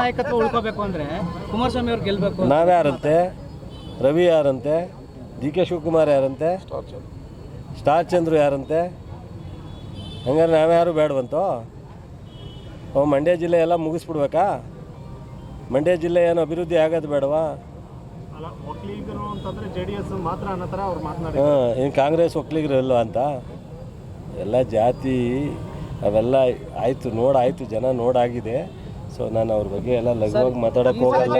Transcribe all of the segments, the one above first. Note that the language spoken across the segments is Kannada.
ನಾಯಕತ್ವ ಉಳ್ಕೋಬೇಕು ಅಂದ್ರೆ ಕುಮಾರಸ್ವಾಮಿ ಅವ್ರು ಗೆಲ್ಬೇಕು ನಾವ್ಯಾರಂತೆ ರವಿ ಯಾರಂತೆ? ಡಿ ಕೆ ಶಿವಕುಮಾರ್ ಯಾರಂತೆ? ಸ್ಟಾರ್ ಚಂದ್ರು ಯಾರಂತೆ? ಹಂಗಾರೆ ನಾವ್ಯಾರು ಬೇಡವಂತೋ? ಓ ಮಂಡ್ಯ ಜಿಲ್ಲೆ ಎಲ್ಲ ಮುಗಿಸ್ಬಿಡ್ಬೇಕಾ? ಮಂಡ್ಯ ಜಿಲ್ಲೆ ಏನು ಅಭಿವೃದ್ಧಿ ಆಗೋದು ಬೇಡವಾ? ಹಾಂ ಇನ್ನು ಕಾಂಗ್ರೆಸ್ ಒಕ್ಕಲಿಗರು ಇಲ್ವಾ ಅಂತ? ಎಲ್ಲ ಜಾತಿ ಅವೆಲ್ಲ ಆಯಿತು ನೋಡಾಯಿತು ಜನ ನೋಡಾಗಿದೆ ಸೊ ನಾನು ಅವ್ರ ಬಗ್ಗೆ ಎಲ್ಲ ಲಘುವಾಗಿ ಮಾತಾಡಕ್ಕೆ ಹೋಗಲ್ಲ.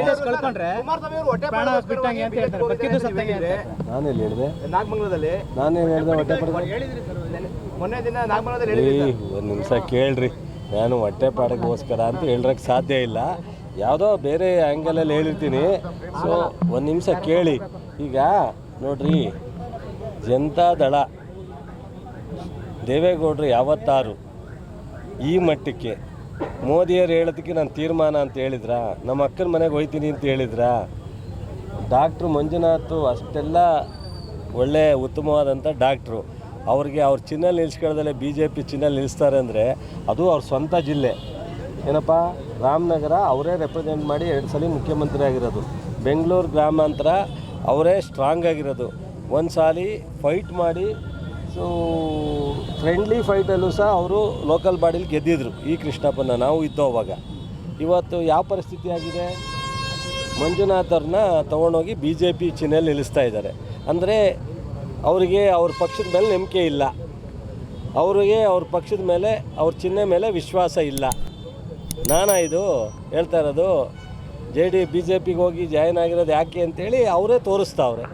ನಾನು ನಾನೆಲ್ಲಿ ಹೇಳಿದೆ? ನಾಗಮಂಗಲದಲ್ಲಿ. ನಾನೇನು ಹೇಳಿದೆ ಹೊಟ್ಟೆ ಪಡ್ದೆ ಹೇಳಿದ್ರಿ ಸರ್ ಮೊನ್ನೆ ದಿನ ನಾಗಮಂಗಲದಲ್ಲಿ ಒಂದು ನಿಮಿಷ ಕೇಳ್ರಿ. ನಾನು ಹೊಟ್ಟೆ ಪಾಡಕ್ಕೋಸ್ಕರ ಅಂತ ಹೇಳಕ್ಕೆ ಸಾಧ್ಯ ಇಲ್ಲ. ಯಾವುದೋ ಬೇರೆ ಆ್ಯಂಗಲಲ್ಲಿ ಹೇಳಿರ್ತೀನಿ. ಸೊ ಒಂದು ನಿಮಿಷ ಕೇಳಿ. ಈಗ ನೋಡ್ರಿ ಜನತಾ ದಳ ದೇವೇಗೌಡರು ಯಾವತ್ತಾರು ಈ ಮಟ್ಟಕ್ಕೆ ಮೋದಿಯವರು ಹೇಳೋದಕ್ಕೆ ನಾನು ತೀರ್ಮಾನ ಅಂತ ಹೇಳಿದ್ರ? ನಮ್ಮ ಅಕ್ಕನ ಮನೆಗೆ ಹೋಯ್ತೀನಿ ಅಂತ ಹೇಳಿದ್ರ? ಡಾಕ್ಟ್ರು ಮಂಜುನಾಥ್ ಅಷ್ಟೆಲ್ಲ ಒಳ್ಳೆ ಉತ್ತಮವಾದಂಥ ಡಾಕ್ಟ್ರು. ಅವ್ರಿಗೆ ಅವ್ರ ಚಿನ್ನಲ್ಲಿ ನಿಲ್ಸ್ಕೊಳ್ಳೋದಲ್ಲೇ ಬಿ ಜೆ ಪಿ ಚಿನ್ನಲ್ಲಿ ನಿಲ್ಲಿಸ್ತಾರೆ ಅಂದರೆ ಅದು ಅವ್ರ ಸ್ವಂತ ಜಿಲ್ಲೆ. ಏನಪ್ಪ? ರಾಮನಗರ ಅವರೇ ರೆಪ್ರೆಸೆಂಟ್ ಮಾಡಿ ಎರಡು ಸಲ ಮುಖ್ಯಮಂತ್ರಿ ಆಗಿರೋದು. ಬೆಂಗಳೂರು ಗ್ರಾಮಾಂತರ ಅವರೇ ಸ್ಟ್ರಾಂಗ್ ಆಗಿರೋದು. ಒಂದು ಸಾಲಿ ಫೈಟ್ ಮಾಡಿ ಸೊ ಫ್ರೆಂಡ್ಲಿ ಫೈಟಲ್ಲೂ ಸಹ ಅವರು ಲೋಕಲ್ ಬಾಡಿಲಿ ಗೆದ್ದಿದ್ರು ಈ ಕೃಷ್ಣಪ್ಪನ ನಾವು ಇದ್ದೋ ಅವಾಗ. ಇವತ್ತು ಯಾವ ಪರಿಸ್ಥಿತಿ ಆಗಿದೆ? ಮಂಜುನಾಥ್ ಅವ್ರನ್ನ ತೊಗೊಂಡೋಗಿ ಬಿ ಜೆ ಪಿ ಚಿಹ್ನೆಯಲ್ಲಿ ನಿಲ್ಲಿಸ್ತಾ ಇದ್ದಾರೆ. ಅಂದರೆ ಅವರಿಗೆ ಅವ್ರ ಪಕ್ಷದ ಮೇಲೆ ನಂಬಿಕೆ ಇಲ್ಲ. ಅವರಿಗೆ ಅವ್ರ ಪಕ್ಷದ ಮೇಲೆ, ಅವ್ರ ಚಿಹ್ನೆ ಮೇಲೆ ವಿಶ್ವಾಸ ಇಲ್ಲ. ನಾನಾ ಇದು ಹೇಳ್ತಾ ಇರೋದು ಜೆ ಡಿ ಬಿ ಜೆ ಪಿಗೆ ಹೋಗಿ ಜಾಯ್ನ್ ಆಗಿರೋದು ಯಾಕೆ ಅಂತೇಳಿ ಅವರೇ ತೋರಿಸ್ತಾವ್ರೆ.